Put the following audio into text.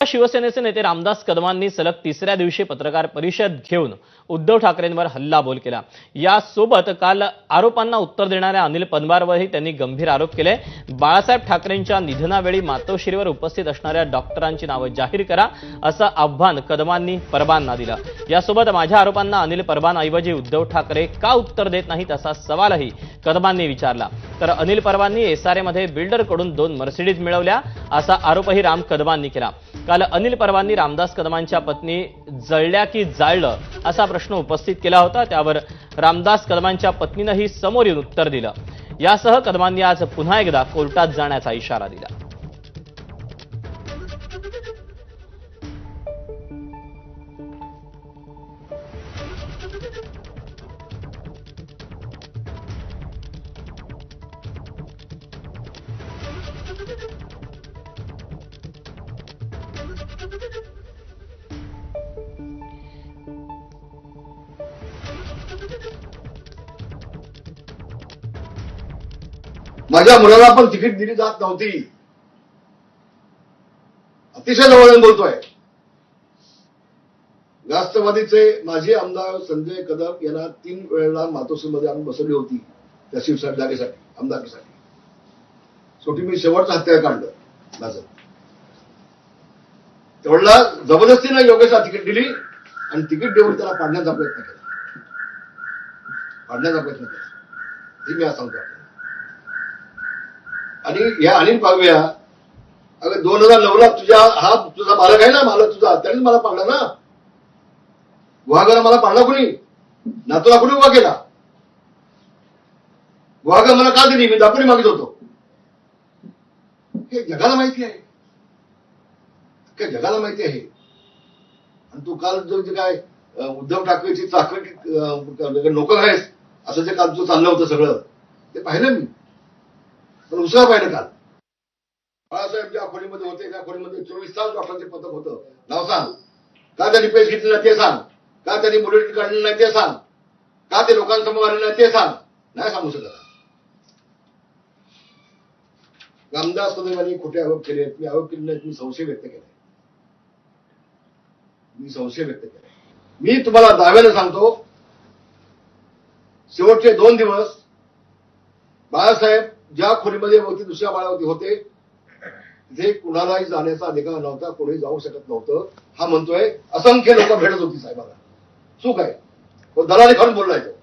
शिवसेनेचे नेते रामदास कदमांनी सलग तिसऱ्या दिवशी पत्रकार परिषद घेऊन उद्धव ठाकरेंवर हल्लाबोल केला. यासोबत काल आरोपांना उत्तर देणाऱ्या अनिल पनवारवरही त्यांनी गंभीर आरोप केले. बाळासाहेब ठाकरेंच्या निधनावेळी मातोश्रीवर उपस्थित असणाऱ्या डॉक्टरांची नावं जाहीर करा असं आव्हान कदमांनी परबांना दिलं. यासोबत माझ्या आरोपांना अनिल परबांऐवजी उद्धव ठाकरे का उत्तर देत नाहीत असा सवालही कदमांनी विचारला. तर अनिल परबांनी एसआरएमध्ये बिल्डरकडून दोन मर्सिडीज मिळवल्या. असा आरोपही राम कदमांनी केला. काल अनिल परवांनी रामदास कदमांच्या पत्नी जळल्या की जाळलं असा प्रश्न उपस्थित केला होता. त्यावर रामदास कदमांच्या पत्नीनंही समोर येऊन उत्तर दिलं. यासह कदमांनी आज पुन्हा एकदा कोर्टात जाण्याचा इशारा दिला. माझ्या मुलाला पण तिकीट दिली जात नव्हती. अतिशय जवळून बोलतोय. राष्ट्रवादीचे माजी आमदार संजय कदम यांना तीन वेळेला मातोश्रीमध्ये आम्ही बसवली होती त्या शिवसाहेब जागेसाठी आमदारकीसाठी शेवटी मी शेवटचं हत्याकांड काढलं माझं. तेवढा जबरदस्तीनं योगेशला तिकीट दिली आणि तिकीट देऊन त्याला पाडण्याचा प्रयत्न केला. पाडण्याचा प्रयत्न केला. हे मी आज सांगतो आणि या अनिल पागव्या अगं दोन हजार नऊला तुझ्या हा तुझा मालक आहे ना मालक तुझा त्याने मला पाडला ना. गुहागरला मला पाडला कोणी? नातूला कुणी उभा केला? गुहागर मला का दिली? मी दाखवणी मागित होतो. हे जगाला माहिती आहे. काय जगाला माहिती आहे. आणि तू काल जो जे काय उद्धव ठाकरेची चाकरी नोकर आहेस असं जे काल तू चाललं होतं सगळं ते पाहिलं मी. पण उसळा पाहिलं काल बाळासाहेब ज्या खोलीमध्ये होते त्या खोलीमध्ये चोवीस तास डॉक्टरांचे पथक होतं. नाव सांग. का त्यांनी पेश घेतली नाही ते सांग. का त्यांनी बुलेट काढलं नाही ते सांग. का ते लोकांसमोर आले नाही ते सांग. नाही सांगू शकत. रामदास कदमांनी खोटे आरोप केले. मी आरोप केले नाहीत मी संशय व्यक्त केलाय. मी संशय व्यक्त केलाय. मी तुम्हाला दाव्याने सांगतो शेवटचे दोन दिवस बाळासाहेब ज्या खोलीमध्ये होती दुसऱ्या माळ्यावरती होते तिथे कुणालाही जाण्याचा अधिकार नव्हता कोणी जाऊ शकत नव्हतं. हा म्हणतोय असंख्य लोक भेटत होती साहेबाला. चूक आहे. दलाली खाऊन बोललाय तो